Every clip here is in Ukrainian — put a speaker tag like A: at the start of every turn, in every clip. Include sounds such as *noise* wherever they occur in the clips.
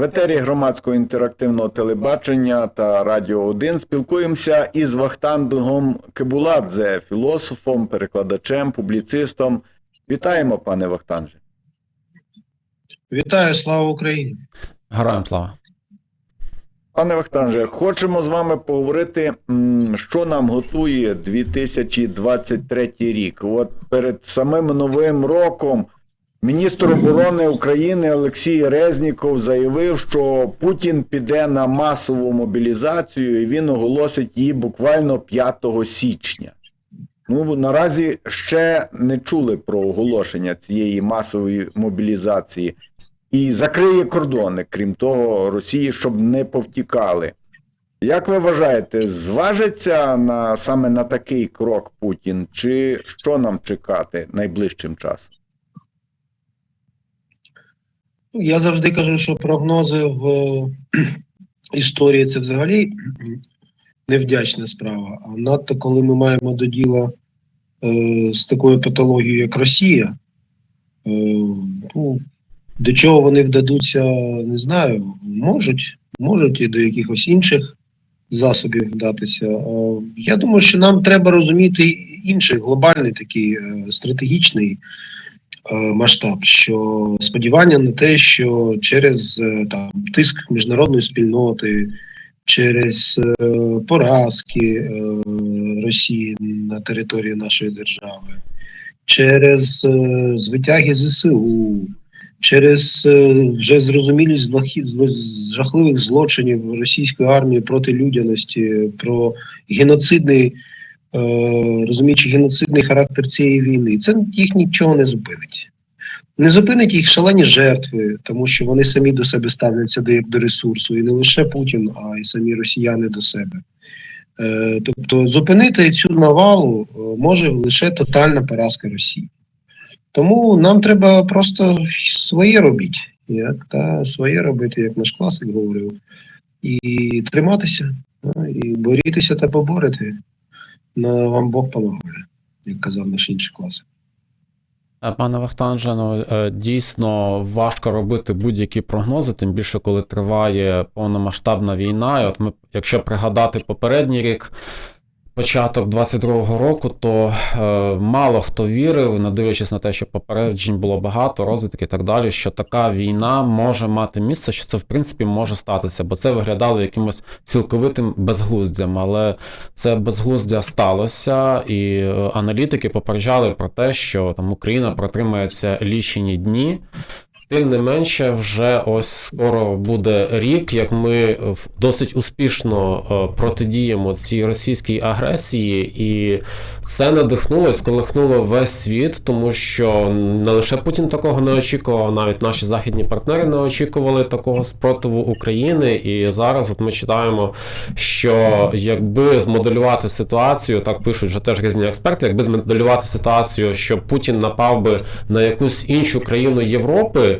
A: В етері громадського інтерактивного телебачення та Радіо 1 спілкуємося із Вахтангом Кебуладзе, філософом, перекладачем, публіцистом. Вітаємо, пане Вахтанже.
B: Вітаю, слава Україні!
C: Героям слава.
A: Пане Вахтанже, хочемо з вами поговорити, що нам готує 2023 рік. От перед самим новим роком міністр оборони України Олексій Резніков заявив, що Путін піде на масову мобілізацію і він оголосить її буквально 5 січня. Ну, наразі ще не чули про оголошення цієї масової мобілізації і закриє кордони, крім того, Росії, щоб не повтікали. Як ви вважаєте, зважиться на саме на такий крок Путін, чи що нам чекати найближчим часом?
B: Я завжди кажу, що прогнози в *clears throat* історії це взагалі невдячна справа. А надто коли ми маємо до діла е, з такою патологією, як Росія, е, ну, до чого вони вдадуться, не знаю. Можуть, можуть і до якихось інших засобів вдатися. Е, Я думаю, що нам треба розуміти інший глобальний такий е, стратегічний масштаб, що сподівання на те, що через е, там тиск міжнародної спільноти, через е, поразки е, Росії на території нашої держави, через е, звитяги ЗСУ, через е, вже зрозумілі злохи- зло- жахливих злочинів російської армії проти людяності, про геноцидний е, розуміючи геноцидний характер цієї війни, це їх нічого не зупинить. Не зупинить їх шалені жертви, тому що вони самі до себе ставляться до до ресурсу, і не лише Путін, а й самі росіяни до себе. Е, тобто зупинити цю навалу е, може лише тотальна поразка Росії. Тому нам треба просто своє робити, як та своє робити, як наш класик говорив, і триматися, і борітися та поборити. На вам Бог помагає, як казав наш інший класик.
C: Е, Пане Вахтанже, ну е, дійсно важко робити будь-які прогнози, тим більше коли триває повномасштабна війна. І от ми, якщо пригадати попередній рік, початок 22-го року, то е, мало хто вірив, не дивлячись на те, що попереджень було багато, розвиток і так далі, що така війна може мати місце, що це в принципі може статися, бо це виглядало якимось цілковитим безглуздям. Але це безглуздя сталося, і е, аналітики попереджали про те, що там Україна протримається лічені дні. Тим не менше, вже ось скоро буде рік, як ми досить успішно е, протидіємо цій російській агресії, і це надихнуло і сколихнуло весь світ, тому що не лише Путін такого не очікував, навіть наші західні партнери не очікували такого спротиву України. І зараз от ми читаємо, що якби змоделювати ситуацію, так пишуть вже теж різні експерти, якби змоделювати ситуацію, що Путін напав би на якусь іншу країну Європи.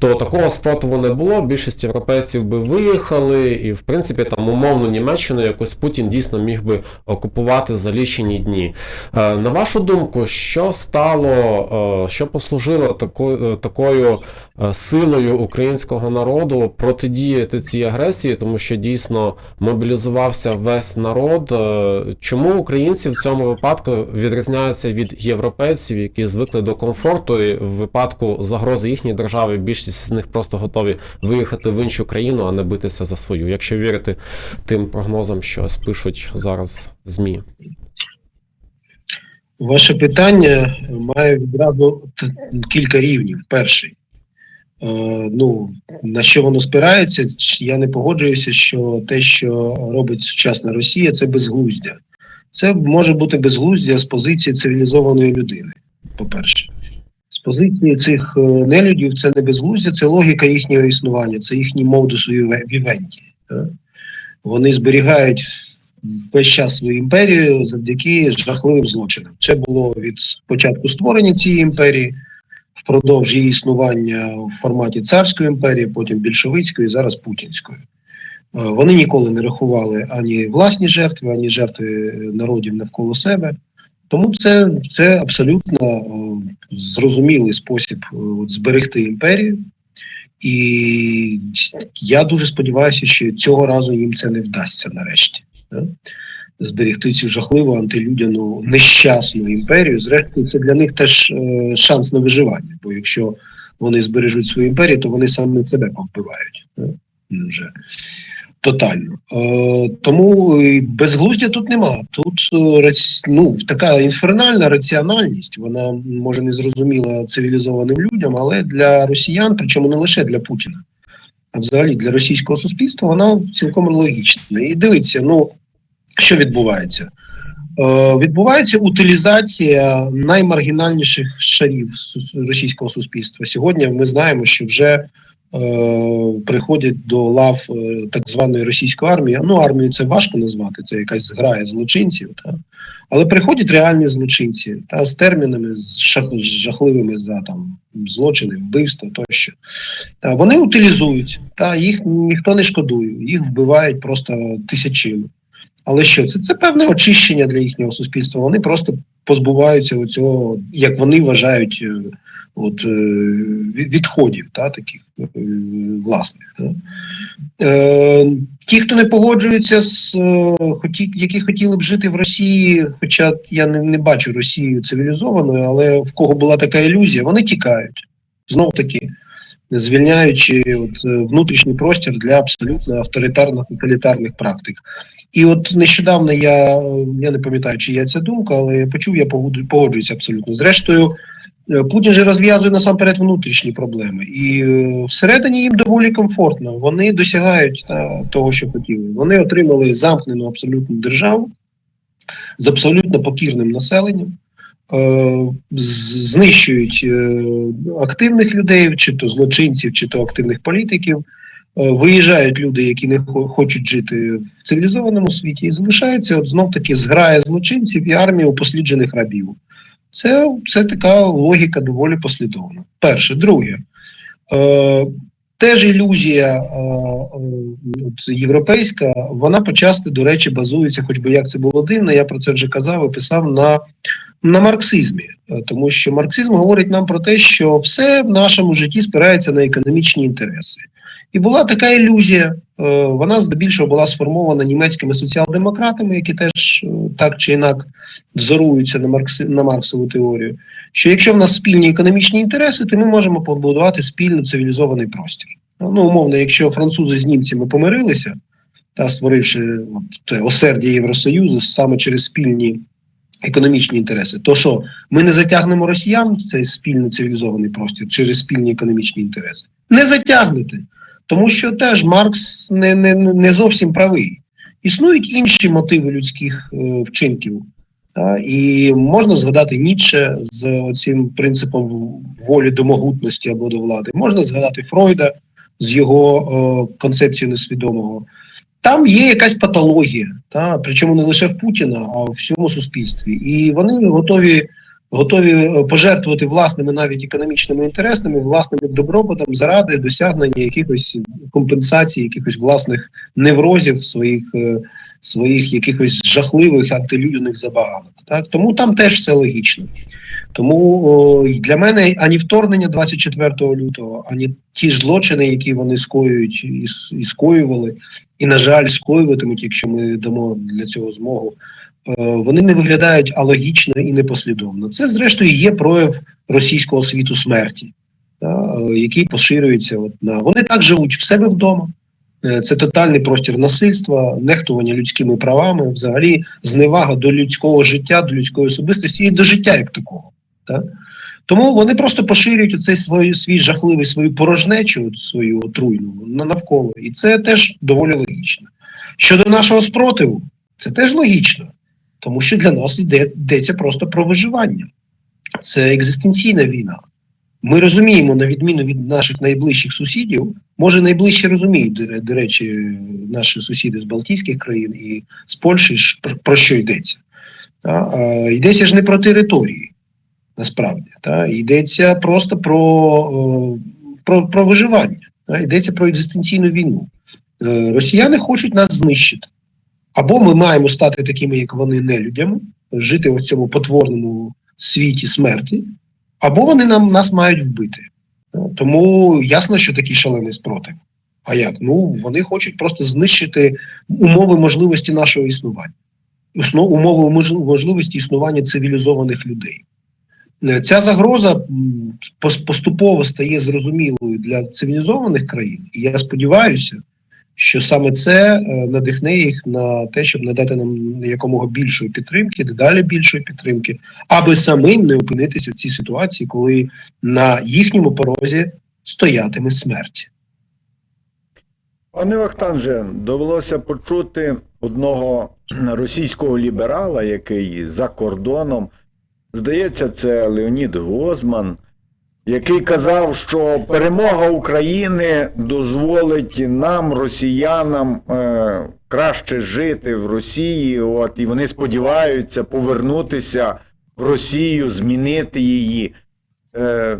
C: То такого спротиву не було. Більшість європейців би виїхали, і в принципі там умовно Німеччину якось Путін дійсно міг би окупувати за лічені дні. Е, На вашу думку, що стало, е, що послужило такою, такою е, силою українського народу протидіяти цій агресії, тому що дійсно мобілізувався весь народ. Чому українці в цьому випадку відрізняються від європейців, які звикли до комфорту, і в випадку загрози їхньої держави більшість з них просто готові виїхати в іншу країну, а не битися за свою, якщо вірити тим прогнозам, що пишуть зараз в ЗМІ.
B: Ваше питання має відразу кілька рівнів. Перший. Е, ну, на що воно спирається? Я не погоджуюся, що те, що робить сучасна Росія, це безглуздя. Це може бути безглуздя з позиції цивілізованої людини. По-перше, з позиції цих е, нелюдів це не безглуздя, це логіка їхнього існування, це їхній модус вівенті. Вони зберігають весь час свою імперію завдяки жахливим злочинам. Це було від початку створення цієї імперії, впродовж її існування в форматі царської імперії, потім більшовицької, зараз путінської. Е, Вони ніколи не рахували ані власні жертви, ані жертви народів навколо себе. Тому це, це абсолютно е, зрозумілий спосіб е, от, зберегти імперію І я дуже сподіваюся, що цього разу їм це не вдасться нарешті. да. Зберегти цю жахливу антилюдяну нещасну імперію. Зрештою, це для них теж е, шанс на виживання. Бо якщо вони збережуть свою імперію, то вони саме себе повбивають да, вже тотально. Е, тому безглуздя тут нема. Тут е, ну, така інфернальна раціональність, вона може не зрозуміла цивілізованим людям, але для росіян, причому не лише для Путіна, а взагалі для російського суспільства, вона цілком логічна. І дивіться, ну що відбувається? Е, відбувається утилізація наймаргінальніших шарів російського суспільства. Сьогодні ми знаємо, що вже е, приходять до лав е, так званої російської армії. Ну, армію це важко назвати, це якась зграя злочинців, та? але приходять реальні злочинці та з термінами з жахливими за там злочини, вбивства тощо. Та вони утилізують, та їх ніхто не шкодує, їх вбивають просто тисячами. Але що це? Це певне очищення для їхнього суспільства. Вони просто позбуваються оцього, як вони вважають, е, от е, відходів, та таких е, власних. Та. Е, ті, хто не погоджується з е, які хотіли б жити в Росії, хоча я не, не бачу Росію цивілізованою, але в кого була така ілюзія, вони тікають. Знов таки, звільняючи от, внутрішній простір для абсолютно авторитарних тоталітарних практик. І от нещодавно я, я не пам'ятаю, чи є ця думка, але я почув, я погоджуюся абсолютно. Зрештою, Путін же розв'язує насамперед внутрішні проблеми, і е, всередині їм доволі комфортно. Вони досягають та, того, що хотіли. Вони отримали замкнену абсолютну державу з абсолютно покірним населенням. е, Знищують е, активних людей, чи то злочинців, чи то активних політиків. Е, Виїжджають люди, які не хочуть жити в цивілізованому світі, і залишається от знов таки зграя злочинців і армія упосліджених рабів. Це, це така логіка доволі послідовна. Перше, друге, е, теж ілюзія е, е, от, європейська, вона почасти, до речі, базується, хоч би як це було дивно, я про це вже казав і писав на, на марксизмі. Е, Тому що марксизм говорить нам про те, що все в нашому житті спирається на економічні інтереси. І була така ілюзія. е, Вона здебільшого була сформована німецькими соціал-демократами, які теж е, так чи інак зоруються на, Маркси, на Марксову теорію. Що якщо в нас спільні економічні інтереси, то ми можемо побудувати спільно цивілізований простір. Ну, умовно, якщо французи з німцями помирилися, та створивши от, те осердя Євросоюзу саме через спільні економічні інтереси, то що ми не затягнемо росіян в цей спільно цивілізований простір через спільні економічні інтереси? Не затягнете. Тому що теж Маркс не, не, не зовсім правий. Існують інші мотиви людських е, вчинків. Та, і можна згадати Ніцше з цим принципом волі до могутності або до влади. Можна згадати Фройда з його е, концепцією несвідомого. Там є якась патологія, та, причому не лише в Путіна, а в всьому суспільстві. І вони готові готові е, пожертвувати власними навіть економічними інтересами, власним добробутом заради досягнення якихось компенсацій, якихось власних неврозів, своїх е, своїх якихось жахливих антилюдяних забаганок. Так тому там теж все логічно. Тому о, для мене ані вторгнення 24 лютого, ані ті злочини, які вони скоюють і, і скоювали, і на жаль, скоюватимуть, якщо ми дамо для цього змогу. Е, Вони не виглядають алогічно і непослідовно. Це, зрештою, є прояв російського світу смерті, е, який поширюється. От на вони так живуть в себе вдома. Е, Це тотальний простір насильства, нехтування людськими правами, взагалі зневага до людського життя, до людської особистості і до життя як такого. Так? Тому вони просто поширюють оцей свій, свій жахливий свою порожнечу, свою отруйну навколо. І це теж доволі логічно. Щодо нашого спротиву, це теж логічно, тому що для нас йде, йдеться просто про виживання. Це екзистенційна війна. Ми розуміємо, на відміну від наших найближчих сусідів, може найближче розуміють, до, речі, наші сусіди з Балтійських країн і з Польщі, про, що йдеться. Йдеться ж не про території, насправді. Йдеться просто про, про, про виживання, йдеться про екзистенційну війну. Е, Росіяни хочуть нас знищити. Або ми маємо стати такими, як вони, нелюдями, жити в цьому потворному світі смерті, або вони нам нас мають вбити. Тому ясно, що такий шалений спротив. А як? Ну вони хочуть просто знищити умови можливості нашого існування, умови можливості існування цивілізованих людей. Е, Ця загроза поступово стає зрозумілою для цивілізованих країн, і я сподіваюся, що саме це е, надихне їх на те, щоб надати нам якомога більшої підтримки, дедалі більшої підтримки, аби самим не опинитися в цій ситуації, коли на їхньому порозі стоятиме смерть.
A: Пане Вахтанже, довелося почути одного російського ліберала, який за кордоном, здається, це Леонід Гозман, який казав, що перемога України дозволить нам, росіянам, е, краще жити в Росії. От, і вони сподіваються повернутися в Росію, змінити її. Е,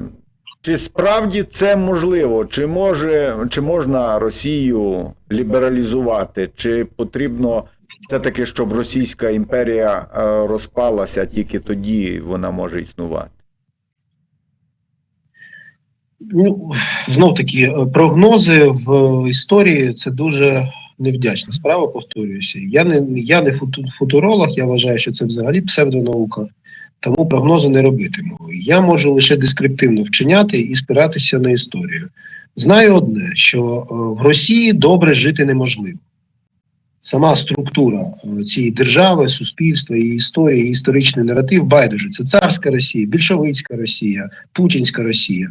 A: чи справді це можливо? Чи може чи можна Росію лібералізувати? Чи потрібно все-таки, щоб Російська імперія е, розпалася, тільки тоді вона може існувати?
B: Ну, знов таки, е, прогнози в е, історії це дуже невдячна справа, повторююся. Я не, я не футуролог, я вважаю, що це взагалі псевдонаука, тому прогнози не робитиму. Я можу лише дескриптивно вчиняти і спиратися на історію. Знаю одне, що е, в Росії добре жити неможливо. Сама структура цієї держави, суспільства, її історії, історичний наратив байдуже. Це царська Росія, більшовицька Росія, Путінська Росія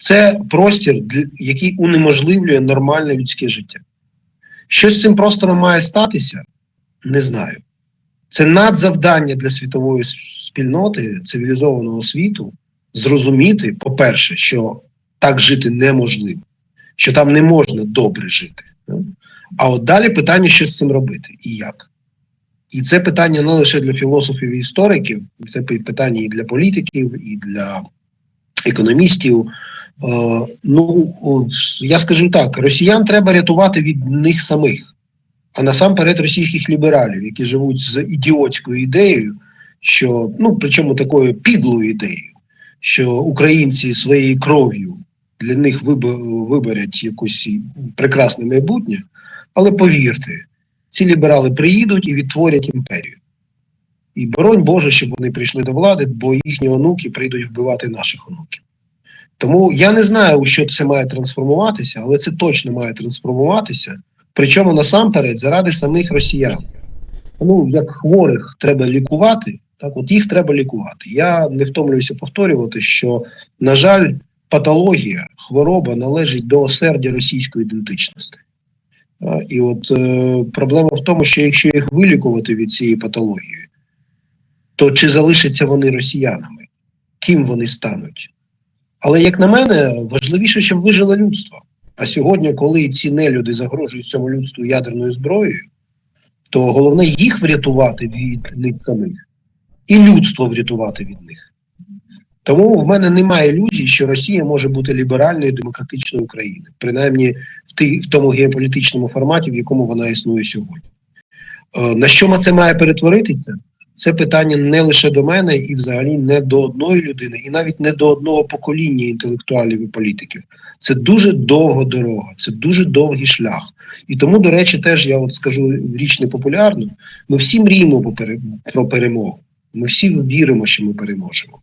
B: це простір, який унеможливлює нормальне людське життя. Що з цим простором має статися, не знаю. Це надзавдання для світової спільноти цивілізованого світу зрозуміти, по-перше, що так жити неможливо, що там не можна добре жити. А от далі питання, що з цим робити і як. І це питання не лише для філософів і істориків, це питання і для політиків, і для економістів. Е, ну, я скажу так: росіян треба рятувати від них самих, а насамперед російських лібералів, які живуть з ідіотською ідеєю, що ну причому такою підлою ідеєю, що українці своєю кров'ю для них виб- виберуть якусь прекрасне майбутнє. Але повірте, ці ліберали приїдуть і відтворять імперію. І боронь Боже, щоб вони прийшли до влади, бо їхні онуки прийдуть вбивати наших онуків. Тому я не знаю, у що це має трансформуватися, але це точно має трансформуватися. Причому насамперед заради самих росіян. Ну, як хворих треба лікувати, так от їх треба лікувати. Я не втомлююся повторювати, що, на жаль, патологія, хвороба належить до осердя російської ідентичності. І от е, проблема в тому, що якщо їх вилікувати від цієї патології, то чи залишаться вони росіянами? Ким вони стануть? Але як на мене, важливіше, щоб вижило людство. А сьогодні, коли ці нелюди загрожують цьому людству ядерною зброєю, то головне їх врятувати від них самих і людство врятувати від них. Тому в мене немає ілюзій, що Росія може бути ліберальною демократичною Україною, принаймні в, ти, в тому геополітичному форматі, в якому вона існує сьогодні. Е, на що це має перетворитися? Це питання не лише до мене, і взагалі не до одної людини, і навіть не до одного покоління інтелектуалів і політиків. Це дуже довга дорога, це дуже довгий шлях. І тому, до речі, теж я от скажу річ непопулярну. Ми всі мріємо про перемогу. Ми всі віримо, що ми переможемо.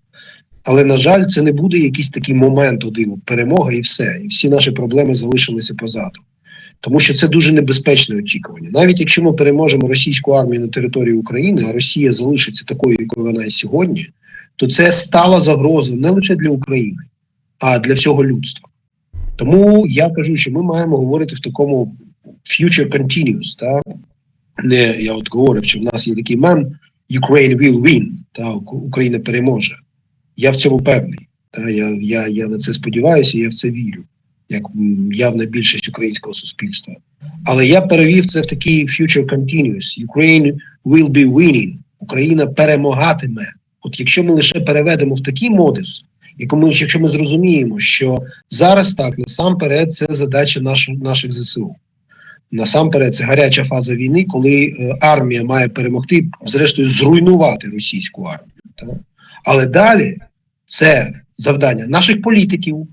B: Але на жаль, це не буде якийсь такий момент один перемога, і все. І всі наші проблеми залишилися позаду. Тому що це дуже небезпечне очікування. Навіть якщо ми переможемо російську армію на території України, а Росія залишиться такою, якою вона є сьогодні, то це стала загрозою не лише для України, а для всього людства. Тому я кажу, що ми маємо говорити в такому future continuous. Та? Не я от говорив, що в нас є такий мем Ukraine will win, та Україна переможе. Я в цьому певний. Та? Я, я, я на це сподіваюся, я в це вірю як явна більшість українського суспільства. Але я перевів це в такий future continuous. Ukraine will be winning. Україна перемагатиме. От якщо ми лише переведемо в такий модус, якому якщо ми зрозуміємо, що зараз так насамперед це задача наш, наших ЗСУ. Насамперед, це гаряча фаза війни, коли е, армія має перемогти, зрештою, зруйнувати російську армію. Так? Але далі це завдання наших політиків,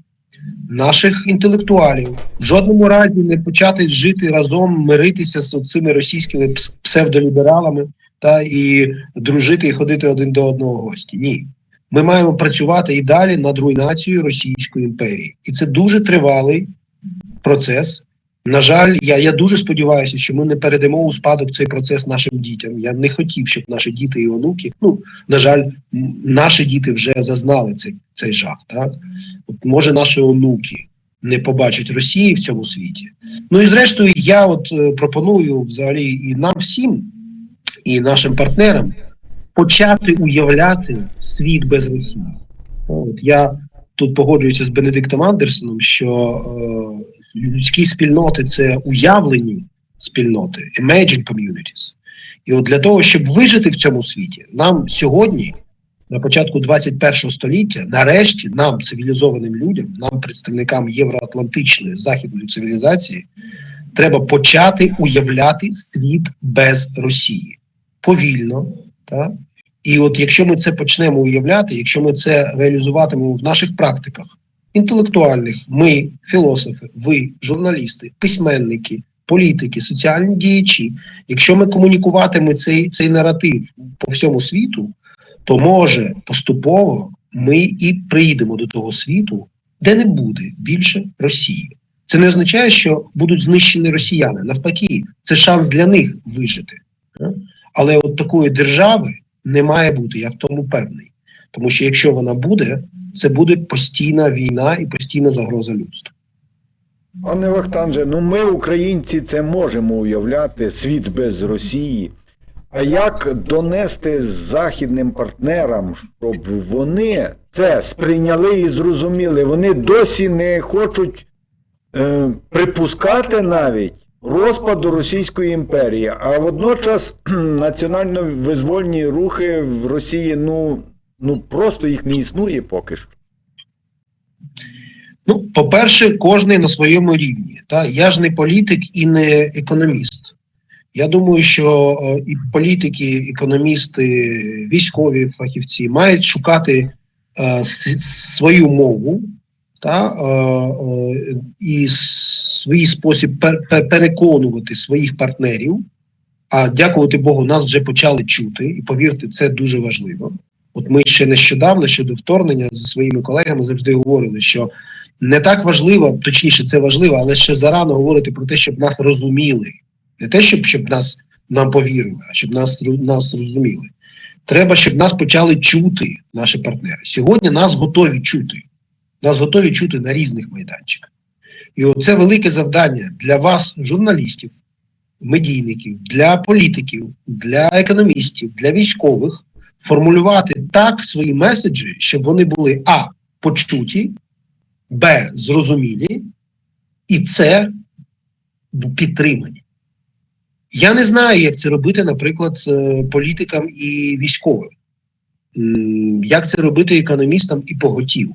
B: наших інтелектуалів, в жодному разі не почати жити разом, миритися з цими російськими псевдолібералами та і дружити і ходити один до одного гості. Ні. Ми маємо працювати і далі над руйнацією Російської імперії. І це дуже тривалий процес. На жаль, я, я дуже сподіваюся, що ми не передамо у спадок цей процес нашим дітям. Я не хотів, щоб наші діти і онуки, ну на жаль, наші діти вже зазнали цей, цей жах. Так от може наші онуки не побачать Росії в цьому світі. Ну і зрештою, я от е, пропоную взагалі і нам всім, і нашим партнерам почати уявляти світ без Росії. От я тут погоджуюся з Бенедиктом Андерсоном, що е, людські спільноти це уявлені спільноти, emerging communities. І от для того, щоб вижити в цьому світі, нам сьогодні, на початку 21 століття, нарешті, нам, цивілізованим людям, нам, представникам євроатлантичної західної цивілізації, треба почати уявляти світ без Росії повільно. Так? І от якщо ми це почнемо уявляти, якщо ми це реалізуватимемо в наших практиках інтелектуальних, ми, філософи, ви, журналісти, письменники, політики, соціальні діячі, якщо ми комунікуватимемо цей, цей наратив по всьому світу, то може поступово ми і прийдемо до того світу, де не буде більше Росії. Це не означає, що будуть знищені росіяни. Навпаки, це шанс для них вижити. Е? Але от такої держави не має бути, я в тому певний. Тому що якщо вона буде, це буде постійна війна і постійна загроза людству.
A: Пане Вахтанже, ну ми, українці, це можемо уявляти світ без Росії. А як донести західним партнерам, щоб вони це сприйняли і зрозуміли? Вони досі не хочуть е, припускати навіть розпаду Російської імперії, а водночас національно-визвольні рухи в Росії, ну, ну просто їх не існує поки що.
B: Ну, по-перше, кожний на своєму рівні. Та? Я ж не політик і не економіст. Я думаю, що е, і політики, економісти, військові фахівці мають шукати е, свою мову та, е, і свій спосіб пер- переконувати своїх партнерів. А дякувати Богу, нас вже почали чути, і повірте, це дуже важливо. От ми ще нещодавно щодо вторгнення зі своїми колегами завжди говорили, що не так важливо, точніше, це важливо, але ще зарано говорити про те, щоб нас розуміли. Не те, щоб, щоб нас нам повірили, а щоб нас, нас розуміли. Треба, щоб нас почали чути наші партнери. Сьогодні нас готові чути. Нас готові чути на різних майданчиках. І це велике завдання для вас, журналістів, медійників, для політиків, для економістів, для військових, формулювати так свої меседжі, щоб вони були а. почуті, Б. Зрозумілі, і С. підтримані. Я не знаю, як це робити, наприклад, е, політикам і військовим. Як це робити економістам і поготів.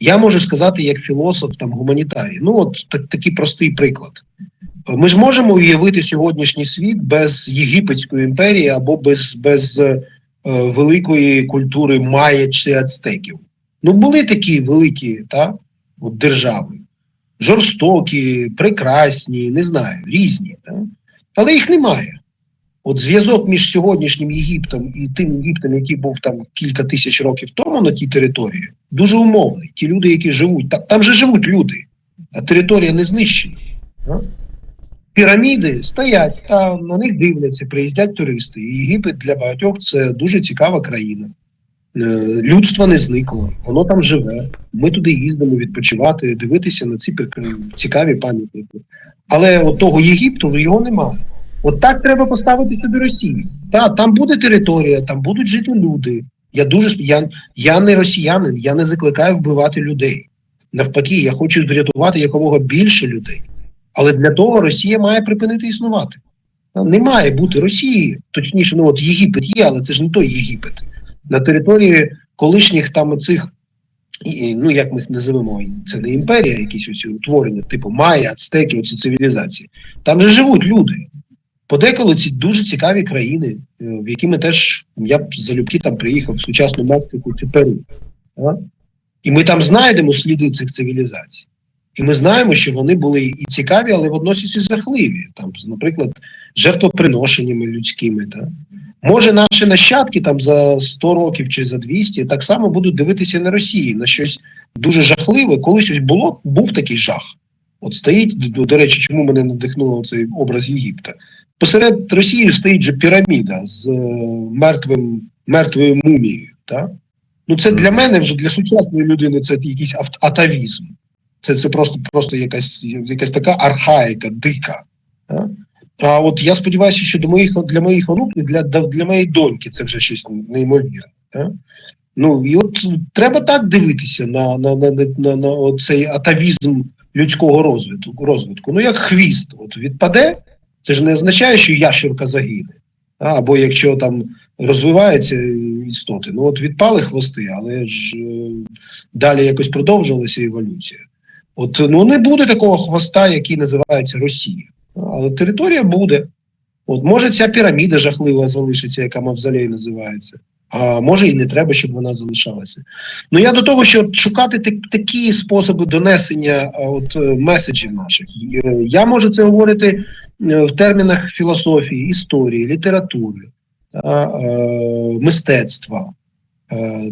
B: Я можу сказати, як філософ, там гуманітарій. Ну, от так, такий простий приклад. Ми ж можемо уявити сьогоднішній світ без Єгипетської імперії або без, без е, великої культури майя чи ацтеків. Ну, були такі великі та, от держави, жорстокі, прекрасні, не знаю, різні. Та? Але їх немає. От зв'язок між сьогоднішнім Єгиптом і тим Єгиптом, який був там кілька тисяч років тому на тій території, дуже умовний. Ті люди, які живуть, там, там же живуть люди, а територія не знищена. Піраміди стоять, та на них дивляться, приїздять туристи. І Єгипет для багатьох це дуже цікава країна. Е, Людство не зникло, воно там живе. Ми туди їздимо відпочивати, дивитися на ці цікаві пам'ятники. Але от того Єгипту його немає. От так треба поставитися до Росії. Та там буде територія, там будуть жити люди. Я дуже я, я не росіянин, я не закликаю вбивати людей. Навпаки, я хочу врятувати якомога більше людей. Але для того Росія має припинити існувати. Не має бути Росії, точніше, ну от Єгипет є, але це ж не той Єгипет. На території колишніх там ну як ми їх називемо, це не імперія, якісь ось утворення, типу Майя, Ацтеки, оці цивілізації. Там же живуть люди. Подеколи ці дуже цікаві країни, е, в які ми теж я б залюбки там приїхав в сучасну Мексику чи Перу. І ми там знайдемо сліди цих цивілізацій. І ми знаємо, що вони були і цікаві, але водночас і жахливі. Там, наприклад, жертвоприношеннями людськими. Та? Може, наші нащадки там за 100 років чи за 200 так само будуть дивитися на Росію, на щось дуже жахливе. Колись ось було, був такий жах. От стоїть, до, до речі, чому мене надихнуло цей образ Єгипта. Посеред Росії стоїть же піраміда з е, мертвим, мертвою мумією. Та? Ну, це для мене вже для сучасної людини це якийсь ав- атавізм. Це, це просто, просто якась, якась така архаїка, дика. Та? А от я сподіваюся, що до моїх для моїх онуків, для, для моєї доньки це вже щось неймовірне. Та? Ну і от треба так дивитися на, на, на, на, на, цей атавізм людського розвитку, розвитку. Ну, як хвіст, от відпаде, це ж не означає, що ящерка загине. А, або якщо там розвиваються істоти, ну от відпали хвости, але ж е, далі якось продовжилася еволюція. От ну не буде такого хвоста, який називається Росія. Але територія буде. От може ця піраміда жахлива залишиться, яка мавзолей називається. А може і не треба, щоб вона залишалася. Ну я до того, що шукати так, такі способи донесення от, е, меседжів наших. Е, Я можу це говорити е, в термінах філософії, історії, літератури, мистецтва,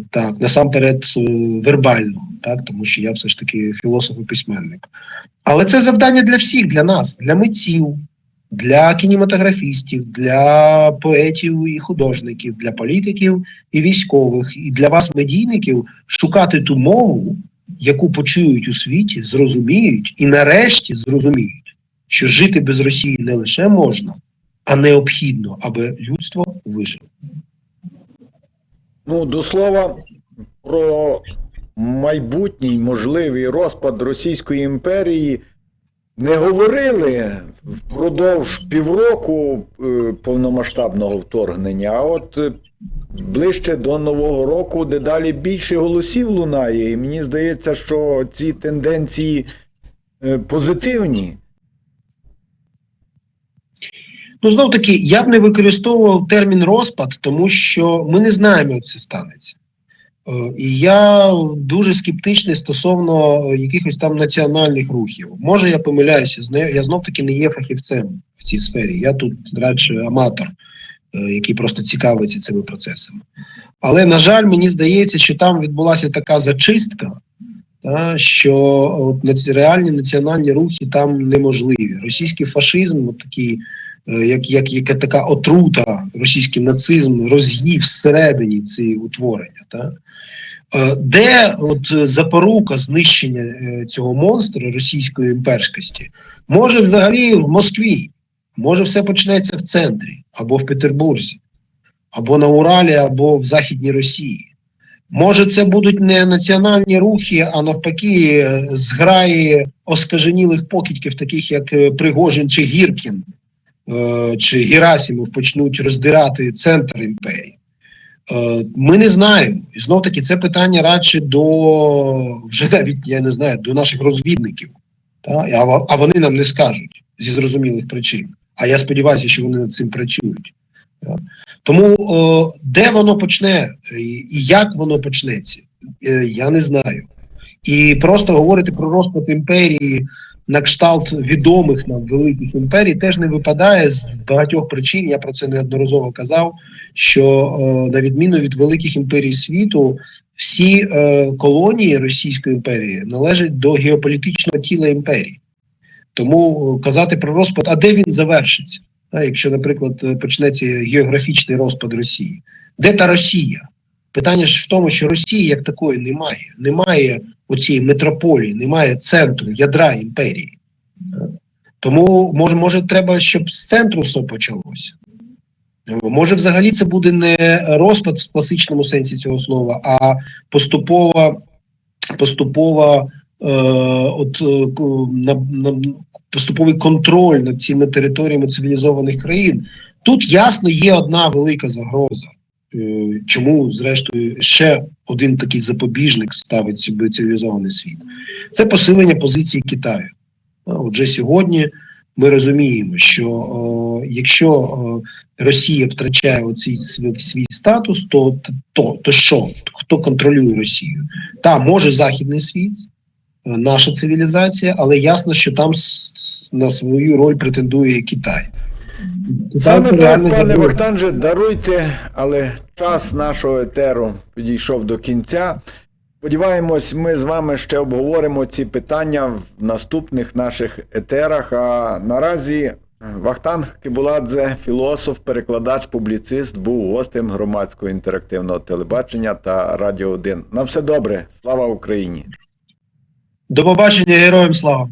B: так, насамперед е, вербально, так, тому що я все ж таки філософ і письменник. Але це завдання для всіх, для нас, для митців, для кінематографістів, для поетів і художників, для політиків і військових, і для вас, медійників, шукати ту мову, яку почують у світі, зрозуміють, і нарешті зрозуміють, що жити без Росії не лише можна, а необхідно, аби людство вижило.
A: Ну, до слова, про майбутній можливий розпад Російської імперії не говорили впродовж півроку е, повномасштабного вторгнення, а от е, ближче до Нового року дедалі більше голосів лунає, і мені здається, що ці тенденції е, позитивні.
B: Ну, знов таки, я б не використовував термін розпад, тому що ми не знаємо, як це станеться. Е, І я дуже скептичний стосовно якихось там національних рухів. Може, я помиляюся, я знов таки не є фахівцем в цій сфері. Я тут радше аматор, е, який просто цікавиться цими процесами. Але, на жаль, мені здається, що там відбулася така зачистка, що от, реальні національні рухи там неможливі. Російський фашизм, от такий е, як, як, яка така отрута, російський нацизм роз'їв всередині ці утворення. Та? Е, Де от запорука знищення е, цього монстра російської імперськості? Може, взагалі в Москві, може, все почнеться в центрі або в Петербурзі, або на Уралі, або в Західній Росії. Може, це будуть не національні рухи, а навпаки, зграї оскаженілих покидьків, таких як Пригожин чи Гіркін, чи Герасимов почнуть роздирати центр імперії. Е, Ми не знаємо. І знов таки це питання радше до вже навіть я не знаю, до наших розвідників. Та? А, вони нам не скажуть зі зрозумілих причин. А я сподіваюся, що вони над цим працюють. Та? Тому е, де воно почне і, і як воно почнеться, е, я не знаю. І просто говорити про розпад імперії на кшталт відомих нам великих імперій теж не випадає з багатьох причин. Я про це неодноразово казав. Що е, на відміну від великих імперій світу, всі е, колонії Російської імперії належать до геополітичного тіла імперії. Тому е, казати про розпад, а де він завершиться? Та, якщо, наприклад, е, почнеться географічний розпад Росії, де та Росія? Питання ж в тому, що Росії як такої немає. Немає оцієї метрополії, немає центру, ядра імперії. Тому може, може, треба, щоб з центру все почалося. Може, взагалі це буде не розпад в класичному сенсі цього слова, а поступова, поступова е, от, е, на, на, поступовий контроль над цими територіями цивілізованих країн. Тут ясно є одна велика загроза. Е, Чому, зрештою, ще один такий запобіжник ставить собі цивілізований світ? Це посилення позиції Китаю. Отже, сьогодні ми розуміємо, що е, якщо е, Росія втрачає оцей свій, свій статус, то, то, то що? Хто контролює Росію? Та може західний світ, наша цивілізація, але ясно, що там на свою роль претендує Китай. Китай
A: Саме так, пане. Вахтанже, даруйте, але час нашого етеру підійшов до кінця. Сподіваємось, ми з вами ще обговоримо ці питання в наступних наших етерах. А наразі Вахтанг Кибуладзе, філософ, перекладач, публіцист, був гостем громадського інтерактивного телебачення та Радіо 1. На все добре, слава Україні!
B: До побачення, героям слава!